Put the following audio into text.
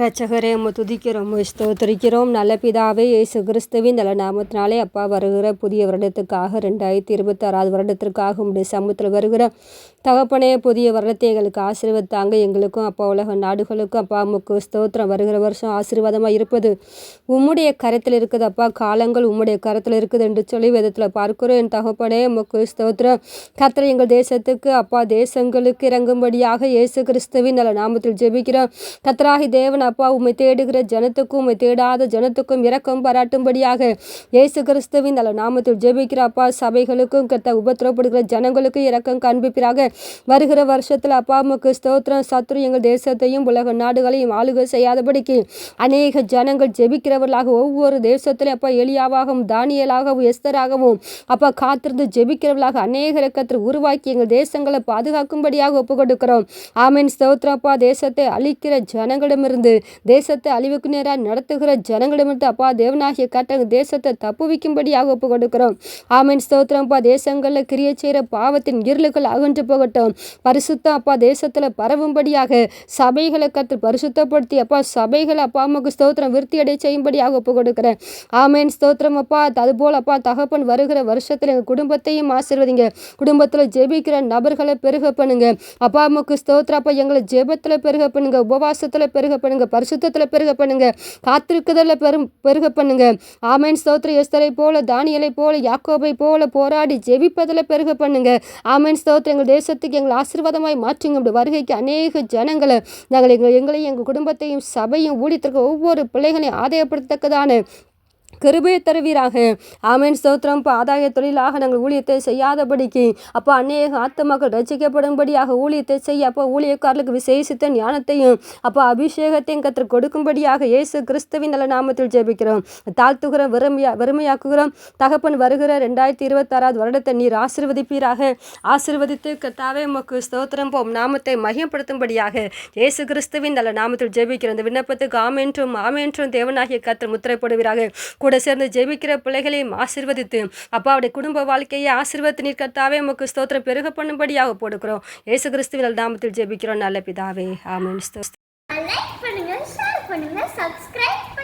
ரட்சகரே உம்மை துதிக்கிறோம் உம்மை ஸ்தோத்திரிக்கிறோம். நல்ல பிதாவே இயேசு கிறிஸ்துவின் நல்ல நாமத்தினாலே அப்பா வருகிற புதிய வருடத்துக்காக ரெண்டாயிரத்தி இருபத்தாறாவது வருடத்திற்காக உடைய சமூகத்தில் வருகிற தகப்பனே புதிய வருடத்தை எங்களுக்கு ஆசீர்வத்தாங்க எங்களுக்கும் அப்பா உலக நாடுகளுக்கும் அப்பா உமக்கு ஸ்தோத்திரம். வருகிற வருஷம் ஆசீர்வாதமாக இருப்பது உம்முடைய கரத்தில் இருக்குது அப்பா. காலங்கள் உம்முடைய கரத்தில் இருக்குது என்று சொல்லி விதத்தில் பார்க்கிறோம். என் தகப்பனே உமக்கு ஸ்தோத்திரம். கத்திர எங்கள் தேசத்துக்கு அப்பா தேசங்களுக்கு இறங்கும்படியாக இயேசு கிறிஸ்துவின் நல்ல நாமத்தில் ஜெபிக்கிறோம். கத்ராகி தேவன் அப்பா உம்மை தேடுகிற ஜனத்துக்கும் உம்மை தேடாத ஜனத்துக்கும் இரக்கம் பாராட்டும்படியாக இயேசு கிறிஸ்துவின் நல்ல நாமத்தில் ஜெபிக்கிற அப்பா சபைகளுக்கும் கத்த உபத்திரப்படுகிற ஜனங்களுக்கும் இரக்கம் காண்பிப்பிறாக வருகிற வருஷத்தில் அப்பா உமக்கு ஸ்தோத்திரம் சத்ரு எங்கள் தேசத்தையும் உலக நாடுகளையும் ஆளுகை செய்யாதபடிக்கு அநேக ஜனங்கள் ஜெபிக்கிறவர்களாக ஒவ்வொரு தேசத்திலும் அப்பா எளியாவாகவும் தானியலாகவும் எஸ்தராகவும் அப்பா காத்திருந்து ஜெபிக்கிறவர்களாக அநேக இறக்கத்தில் உருவாக்கி எங்கள் தேசங்களை பாதுகாக்கும்படியாக ஒப்பு கொடுக்கிறோம் ஆமீன். ஸ்தோத்ரப்பா அப்பா. தேசத்தை அழிக்கிற ஜனங்களிடமிருந்து தேசத்தை அழிவுக்கு நேராக நடத்துகிற ஜனங்களிடமிருந்து அப்பா தேவனாகிய கட்ட தேசத்தை தப்புவிக்கும்படியாக ஒப்பு கொடுக்கிறோம். ஆமீன். ஸ்தோத்திரம். அப்பா தேசங்களில் கிரிய செய்கிற பாவத்தின் இருளுகள் அகன்று போகட்டும். பரிசுத்தம் அப்பா தேசத்தில் பரவும்படியாக சபைகளை கற்று பரிசுத்தப்படுத்தி அப்பா சபைகளை அப்பா அம்மாவுக்கு ஸ்தோத்திரம் விருத்தி அடைய செய்யும்படியாக ஒப்பு கொடுக்கிறேன். ஆமேன். ஸ்தோத்திரம் அப்பா. அதுபோல் அப்பா தகப்பன் வருகிற வருஷத்தில் எங்கள் குடும்பத்தையும் ஆசிர்வதிங்க. குடும்பத்தில் ஜெபிக்கிற நபர்களை பெருக பண்ணுங்க அப்பா அம்மாவுக்கு ஸ்தோத்திரம். அப்பா எங்களை ஜெபத்தில் பெருக பண்ணுங்க உபவாசத்தில் பெருக பண்ணுங்க பரிசுத்தத்தில் பெருக பண்ணுங்க. காத்திருக்குதலில் பெரும் பெருக பண்ணுங்க. ஆமேன். ஸ்தோத்திர எஸ்தரை போல தானியலை போல யாக்கோபை போல போராடி ஜெபிப்பதில் பெருக பண்ணுங்க. ஆமேன். ஸ்தோத்திர எங்கள் தேசத்துக்கு எங்களை ஆசீர்வாதமாய் மாற்றுங்க. அப்படி வருகைக்கு அநேக ஜனங்களை நாங்கள் எங்கள் எங்களையும் எங்கள் குடும்பத்தையும் சபையும் ஊழியத்திற்கு ஒவ்வொரு பிள்ளைகளையும் ஆதாயப்படுத்தத்தக்கதான கிருபையை தருவீராக. ஆமேன். ஸ்தோத்திரம். இப்போ ஆதாய தொழிலாக நாங்கள் ஊழியத்தை செய்யாதபடிக்கு அப்போ அநேக ஆத்மாக்கள் ரசிக்கப்படும்படியாக ஊழியத்தை செய்ய அப்போ ஊழியக்காரர்களுக்கு விசேஷித்த ஞானத்தையும் அப்போ அபிஷேகத்தையும் கற்று கொடுக்கும்படியாக இயேசு கிறிஸ்துவின் நல்ல நாமத்தில் ஜெபிக்கிறோம். தாழ்த்துகிறோம் வெறுமையா வெறுமையாக்குகிறோம். தகப்பன் வருகிற ரெண்டாயிரத்தி இருபத்தாறாவது வருடத்தை நீர் ஆசிர்வதிப்பீராக. ஆசிர்வதித்து கத்தாவே உமக்கு ஸ்தோத்திரம். போம் நாமத்தை மையப்படுத்தும்படியாக இயேசு கிறிஸ்துவின் நல்ல நாமத்தில் ஜெபிக்கிறோம். இந்த விண்ணப்பத்துக்கு ஆமென்றும் ஆமென்றும் தேவனாகிய கத்தர் முத்திரைப்படுவீராக. கூட சேர்ந்து ஜெபிக்கிற பிள்ளைகளையும் ஆசிர்வதித்து அப்பாவுடைய குடும்ப வாழ்க்கையை ஆசீர்வதித்து நிற்கத்தாவே உமக்கு ஸ்தோத்திரம் பெருக பண்ணும்படியாக போடுக்கிறோம். இயேசு கிறிஸ்துவின் நாமத்தில் ஜெபிக்கிறோம். நல்ல பிதாவே ஆமென். லைக் பண்ணுங்க ஷேர் பண்ணுங்க சப்ஸ்கிரைப்